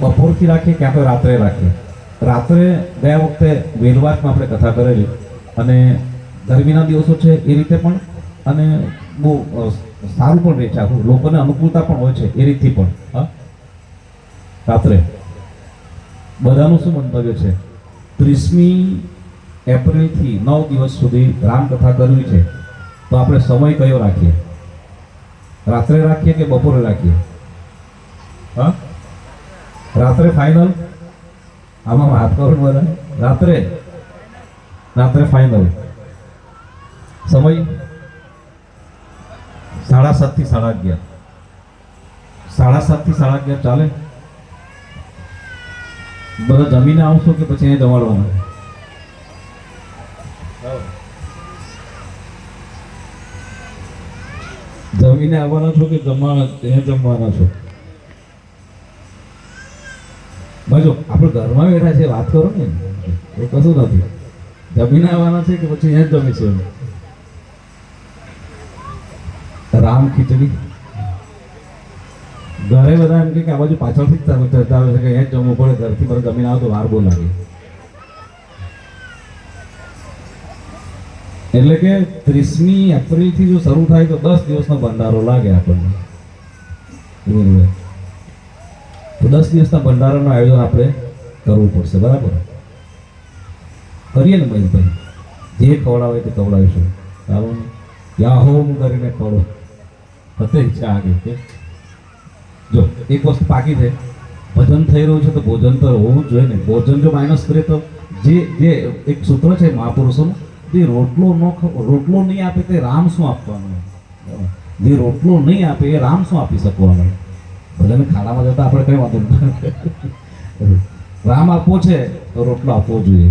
બપોરથી રાખીએ ક્યાં તો રાત્રે રાખીએ? રાત્રે ગયા વખતે વેલવાસમાં આપણે કથા કરેલી અને ગરમીના દિવસો છે એ રીતે પણ અને બહુ સારું પણ રહે લોકોને અનુકૂળતા પણ હોય છે એ રીતથી પણ, હા? રાત્રે. બધાનું શું મંતવ્ય છે? ત્રીસમી એપ્રિલથી નવ દિવસ સુધી રામકથા કરવી છે. તો આપણે સમય કયો રાખીએ? રાત્રે રાખીએ કે બપોરે રાખીએ? હા? રાત્રે ફાઇનલ આમાં વાત કરું બધા રાત્રે? રાત્રે ફાઇનલ સમય? સાડા સાતથી સાડા અગિયાર. સાડા સાતથી સાડા અગિયાર ચાલે? બધા જમીને આવશો કે પછી અહીંયા જમાડવાના જમીને આવવાના છો કે જમવાના ત્યાં જમવાના છો? બાજુ આપણે ઘરમાં બેઠા છે, વાત કરો ને. એ કશું નથી. જમીને આવવાના છે કે પછી અહીંયા જ જમીશું રામ ખીચડી. ઘરે બધા એમ કે આ બાજુ પાછળથી ચર્ચા છે કે અહીંયા જ જમવું પડે, ઘરથી પર જમીને આવે તો વાર બહુ લાગે. એટલે કે ત્રીસમી એપ્રિલથી જો શરૂ થાય તો દસ દિવસનો ભંડારો લાગે આપણને. દસ દિવસના ભંડારાનું આયોજન આપણે કરવું પડશે, બરાબર? કરીએ ને ભાઈ ભાઈ જે ખવડાવે તે ખવડાવીશું. સારું ત્યાં હોમ કરીને ખવડો. હતે ઈચ્છા આગે કે જો, એક વસ્તુ પાકી છે. ભજન થઈ રહ્યું છે તો ભોજન તો હોવું જોઈએ ને. ભોજન જો માઇનસ કરે તો જે જે એક સૂત્ર છે મહાપુરુષોનું, જે રોટલો ન રોટલો નહીં આપે તે રામ શું આપવાનું? જે રોટલો નહીં આપે એ રામ શું આપી શકવાનું? ભલે ખાડામાં જતા આપણે કઈ વાંધો નથી રામ આપવો છે તો રોટલો આપવો જોઈએ.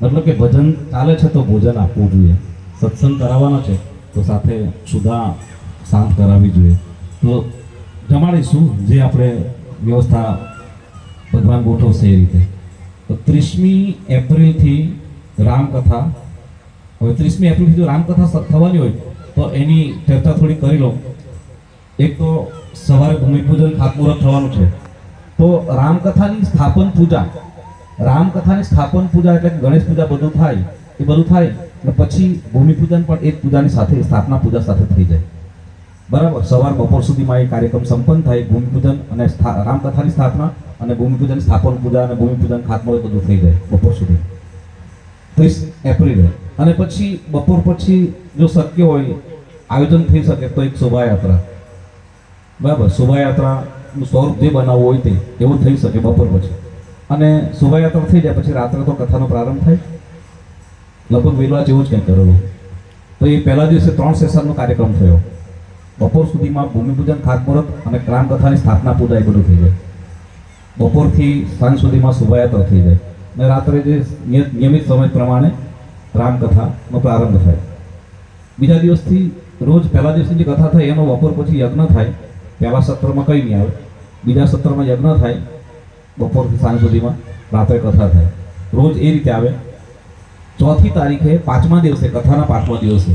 મતલબ કે ભજન ચાલે છે તો ભોજન આપવું જોઈએ. સત્સંગ કરાવવાનો છે તો સાથે સુધા શાંત કરાવવી જોઈએ. તો જમાડીશું જે આપણે વ્યવસ્થા ભગવાન ગોઠવશે એ રીતે. તો ત્રીસમી એપ્રિલથી રામકથા. હવે ત્રીસમી એપ્રિલથી જો રામકથા થવાની હોય તો એની ચર્ચા થોડી કરી લો એક તો સવારે ભૂમિપૂજન ખાતમુહૂર્ત થવાનું છે. તો રામકથાની સ્થાપન પૂજા, રામકથાની સ્થાપન પૂજા એટલે ગણેશ પૂજા બધું થાય, એ બધું થાય અને પછી ભૂમિપૂજન પણ એક પૂજાની સાથે, સ્થાપના પૂજા સાથે થઈ જાય. બરાબર? સવાર બપોર સુધીમાં એ કાર્યક્રમ સંપન્ન થાય, ભૂમિપૂજન અને રામકથાની સ્થાપના અને ભૂમિપૂજન સ્થાપન પૂજા અને ભૂમિપૂજન ખાતમુહૂર્ત બધું થઈ જાય બપોર સુધી. ત્રીસ એપ્રિલે. અને પછી બપોર પછી જો શક્ય હોય, આયોજન થઈ શકે તો એક શોભાયાત્રા. બરાબર શોભાયાત્રાનું સ્વરૂપ જે બનાવવું હોય તે, એવું થઈ શકે બપોર પછી. અને શોભાયાત્રા થઈ જાય પછી રાત્રે તો કથાનો પ્રારંભ થાય. લગભગ વેલવા જેવું જ કંઈક કરેલું. તો એ પહેલા દિવસે ત્રણ સેશનનો કાર્યક્રમ થયો. બપોર સુધીમાં ભૂમિપૂજન, ખાતમુહૂર્ત અને રામકથાની સ્થાપના પૂજા એ બધું થઈ જાય. બપોરથી સાંજ સુધીમાં શોભાયાત્રા થઈ જાય. અને રાત્રે જે નિયમિત સમય પ્રમાણે રામકથાનો પ્રારંભ થાય. બીજા દિવસથી રોજ પહેલા દિવસની જે કથા થાય એનો બપોર પછી યજ્ઞ થાય. પહેલા સત્રમાં કંઈ નહીં આવે. બીજા સત્રમાં યજ્ઞ થાય, બપોરથી સાંજ સુધીમાં, રાત્રે કથા થાય. રોજ એ રીતે આવે. ચોથી તારીખે પાંચમા દિવસે, કથાના પાંચમા દિવસે.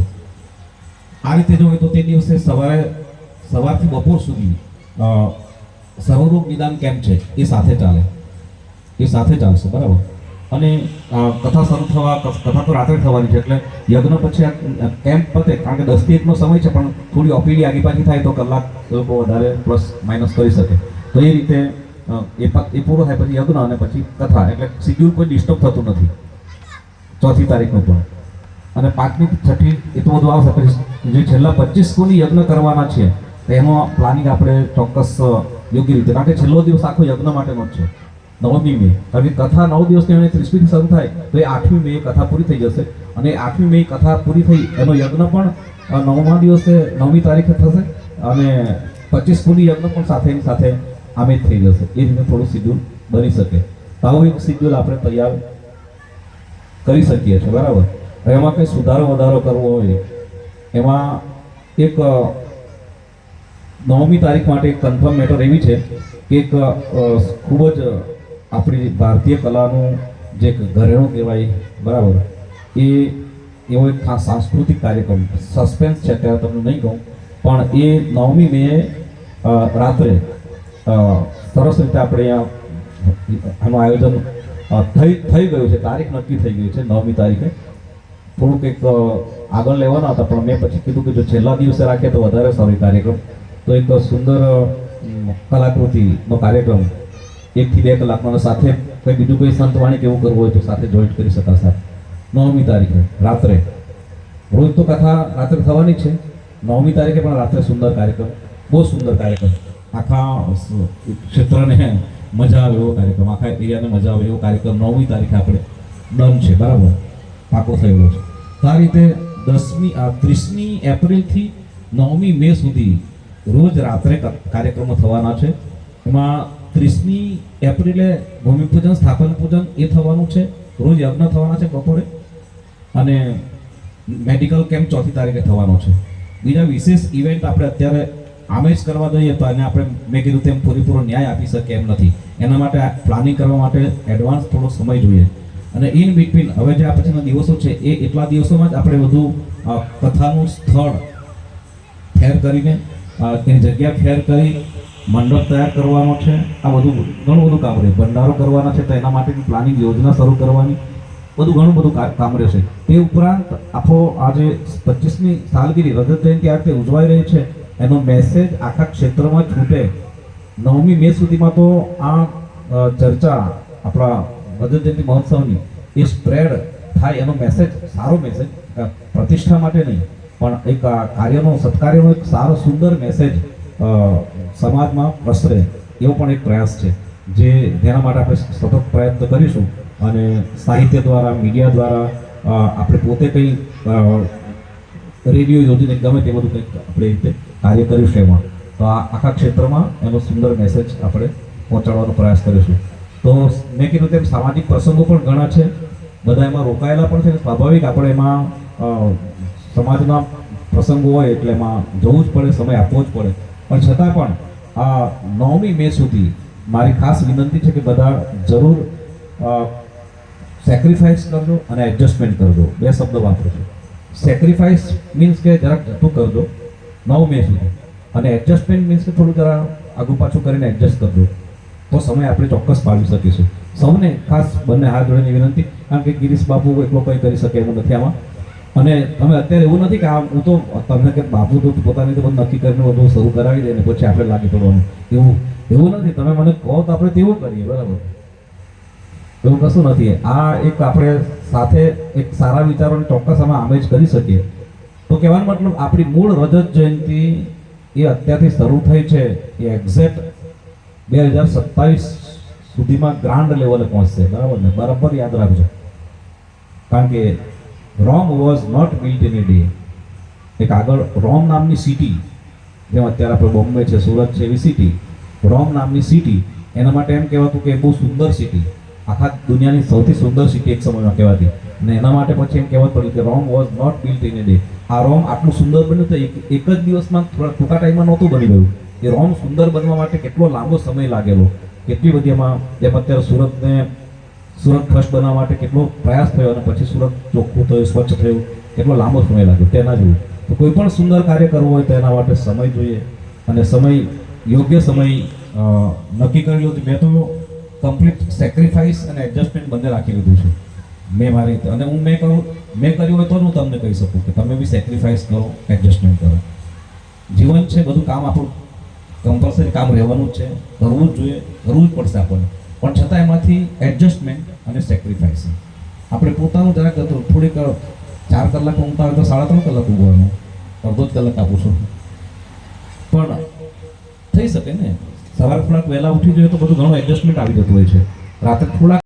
આ રીતે જો હોય તો તે દિવસે સવારે, સવારથી બપોર સુધી સર્વરોગ નિદાન કેમ્પ છે. એ સાથે ચાલે. એ સાથે ચાલશે, બરાબર? અને કથા શરૂ થવા કથા તો રાત્રે થવાની છે, એટલે યજ્ઞ પછી આ કેમ્પ પતે, કારણ કે દસથી એકનો સમય છે, પણ થોડી ઓપીડી આગી પાછી થાય તો કલાક લોકો વધારે પ્લસ માઇનસ કરી શકે. તો એ રીતે એ એ પૂરો થાય પછી યજ્ઞ અને પછી કથા, એટલે શિડ્યુલ કોઈ ડિસ્ટર્બ થતું નથી. ચોથી તારીખનું પણ. અને પાંચમી છઠ્ઠી એ તો બધું આવશે જે છેલ્લા પચીસ કોની યજ્ઞ કરવાના છે એનો પ્લાનિંગ આપણે ચોક્કસ યોગ્ય રીતે, કારણ કે છેલ્લો દિવસ આખો યજ્ઞ માટેનો જ છે. નવમી મે કારણ કે કથા નવ દિવસની અને ત્રીસમીથી શરૂ થાય, તો એ આઠમી મે કથા પૂરી થઈ જશે. અને આઠમી મે કથા પૂરી થઈ, એનો યજ્ઞ પણ નવમા દિવસે, નવમી તારીખે થશે અને પચીસ કોની યજ્ઞ પણ સાથે સાથે આમે થઈ જશે. એ રીતે થોડું શિડ્યુલ બની શકે. આવું એક શિડ્યુલ આપણે તૈયાર કરી શકીએ છીએ, બરાબર? એમાં કંઈ સુધારો વધારો કરવો હોય, એમાં એક નવમી તારીખ માટે એક કન્ફર્મ મેટર એવી છે કે એક ખૂબ જ આપણી ભારતીય કલાનું જે ઘરેણું કહેવાય, બરાબર? એ એવો એક ખાસ સાંસ્કૃતિક કાર્યક્રમ, સસ્પેન્સ છે અત્યારે તમને નહીં કહું, પણ એ નવમી મે રાત્રે સરસ રીતે આપણે અહીંયા આનું આયોજન થઈ થઈ ગયું છે, તારીખ નક્કી થઈ ગઈ છે, નવમી તારીખે. થોડુંક એક આગળ લેવાના હતા, પણ મેં પછી કીધું કે જો છેલ્લા દિવસે રાખીએ તો વધારે સારો કાર્યક્રમ. તો એક સુંદર કલાકૃતિનો કાર્યક્રમ એકથી બે કલાકમાં સાથે કંઈ બીજું કોઈ સંતવાણી કે એવું કરવું હોય તો સાથે જોઈન્ટ કરી શકાશે નવમી તારીખે, રાત્રે. રોજ તો કથા રાત્રે થવાની છે. નવમી તારીખે પણ રાત્રે સુંદર કાર્યક્રમ, બહુ સુંદર કાર્યક્રમ. આખા ક્ષેત્રને મજા આવે એવો કાર્યક્રમ, આખા એરિયાને મજા આવે એવો કાર્યક્રમ નવમી તારીખે આપણે ડન છે, બરાબર? પાકો થયેલો છે. તો આ રીતે દસમી ત્રીસમી એપ્રિલથી નવમી મે સુધી રોજ રાત્રે કાર્યક્રમો થવાના છે. એમાં ત્રીસમી એપ્રિલે ભૂમિપૂજન સ્થાપન પૂજન એ થવાનું છે. રોજ યજ્ઞ થવાના છે બપોરે. અને મેડિકલ કેમ્પ ચોથી તારીખે થવાનો છે. બીજા વિશેષ ઇવેન્ટ આપણે અત્યારે આમે જ કરવા જઈએ તો એને આપણે મેં કીધું તેમ પૂરેપૂરો ન્યાય આપી શકીએ એમ નથી. એના માટે પ્લાનિંગ કરવા માટે એડવાન્સ થોડો સમય જોઈએ. અને ઇન બિટવીન હવે જે આ પછીના દિવસો છે એ એટલા દિવસોમાં જ આપણે અ, કથાનું સ્થળ ફેર કરીને તેની જગ્યા ફેર કરી મંડપ તૈયાર કરવાનો છે. આ બધું ઘણું બધું કામ રહે. ભંડારો કરવાના છે તો એના માટેની પ્લાનિંગ યોજના શરૂ કરવાની. બધું ઘણું બધું કામ રહેશે. તે ઉપરાંત આખો આજે પચીસમી સાલગીરી રજત જયંતિ આ રીતે ઉજવાઈ રહી છે, એનો મેસેજ આખા ક્ષેત્રમાં છૂટે. નવમી મે સુધીમાં તો આ ચર્ચા આપણા રજત જયંતિ મહોત્સવની એ સ્પ્રેડ થાય. એનો મેસેજ સારો મેસેજ પ્રતિષ્ઠા માટે નહીં. પણ એક કાર્યનો, સત્કાર્યનો એક સારો, સુંદર મેસેજ સમાજમાં પ્રસરે એવો પણ એક પ્રયાસ છે, જે જેના માટે આપણે સતત પ્રયત્ન કરીશું અને સાહિત્ય દ્વારા, મીડિયા દ્વારા આપણે પોતે કંઈ રેડિયો યોજીને ગમે તે બધું કંઈક આપણે રીતે કાર્ય કરીશું એમાં. તો આ આખા ક્ષેત્રમાં એનો સુંદર મેસેજ આપણે પહોંચાડવાનો પ્રયાસ કરીશું. તો મેં કીધું તેમ સામાજિક પ્રસંગો પણ ઘણા છે, બધા એમાં રોકાયેલા પણ છે સ્વાભાવિક આપણે એમાં સમાજના પ્રસંગો હોય એટલે એમાં જવું જ પડે, સમય આપવો જ પડે. પણ છતાં પણ આ નવમી મે સુધી મારી ખાસ વિનંતી છે કે બધા જરૂર સેક્રિફાઈસ કરજો અને એડજસ્ટમેન્ટ કરજો. બે શબ્દ વાપરો છો. સેક્રિફાઈસ મીન્સ કે જરાક જતું કરજો નવ મે સુધી. અને એડજસ્ટમેન્ટ મીન્સ કે થોડું જરા આગું પાછું કરીને એડજસ્ટ કરજો. તો સમય આપણે ચોક્કસ પાડી શકીશું. સૌને ખાસ બંને હાથ જોડીને વિનંતી. કારણ કે ગિરીશ બાપુ એકલો કંઈ કરી શકે એવું નથી આમાં. અને તમે અત્યારે એવું નથી કે આ હું તો તમને કે બાપુ તો પોતાની તો બધું નક્કી કરીને બધું શરૂ કરાવી દે ને પછી આપણે લાગી પડવાનું. એવું એવું નથી. તમે મને કહો તો આપણે તેવું કરીએ, બરાબર? એવું કશું નથી. આ એક આપણે સાથે એક સારા વિચારોને ચોક્કસ આમે જ કરી શકીએ. તો કહેવાનો મતલબ આપણી મૂળ રજત જયંતિ એ અત્યારથી શરૂ થઈ છે. એ એક્ઝેક્ટ બે હજાર સત્તાવીસ સુધીમાં ગ્રાન્ડ લેવલે પહોંચશે. બરાબર ને? બરાબર યાદ રાખજો. કારણ કે Rome was not built in a day એક આગળ રોમ નામની સિટી જેમ અત્યારે આપણે બોમ્બે છે, સુરત છે, એવી સિટી રોમ નામની સિટી એના માટે એમ કહેવાતું કે બહુ સુંદર સિટી આખા દુનિયાની સૌથી સુંદર સિટી એક સમયમાં કહેવાતી. અને એના માટે પછી એમ કહેવત પડ્યું કે Rome was not built in a day આ રોમ આટલું સુંદર બન્યું તો એક જ દિવસમાં થોડા ટૂંકા ટાઈમમાં નહોતું બની ગયું. એ રોમ સુંદર બનવા માટે કેટલો લાંબો સમય લાગેલો. કેટલી બધી એમાં, જેમ અત્યારે સુરતને સુરત ફર્સ્ટ બનાવવા માટે કેટલો પ્રયાસ થયો અને પછી સુરત ચોખ્ખું થયું, સ્વચ્છ થયું, કેટલો લાંબો સમય લાગ્યો તેના જેવું. તો કોઈ પણ સુંદર કાર્ય કરવું હોય તો એના માટે સમય જોઈએ અને સમય, યોગ્ય સમય નક્કી કર્યો હતો મેં તો કમ્પ્લીટ સેક્રિફાઈસ અને એડજસ્ટમેન્ટ બંને રાખી લીધું છે. મેં મારી રીતે. અને હું મેં કરું, મેં કર્યું હોય તો હું તમને કહી શકું કે તમે બી સેક્રિફાઈસ કરો એડજસ્ટમેન્ટ કરો. જીવન છે, બધું કામ આપણું કમ્પલસરી કામ રહેવાનું જ છે, કરવું જ જોઈએ, કરવું જ પડશે આપણને. પણ છતાં એમાંથી એડજસ્ટમેન્ટ અને સેક્રિફાઈસ આપણે પોતાનું જરાક થોડીક ચાર કલાક ઊંઘતા હોય તો સાડા ત્રણ કલાક ઊંઘવાનું. અડધો જ કલાક આપું છું. પણ થઈ શકે ને? સવારે થોડાક વહેલા ઉઠી જોઈએ તો બધું ઘણું એડજસ્ટમેન્ટ આવી જતું હોય છે. રાત્રે થોડાક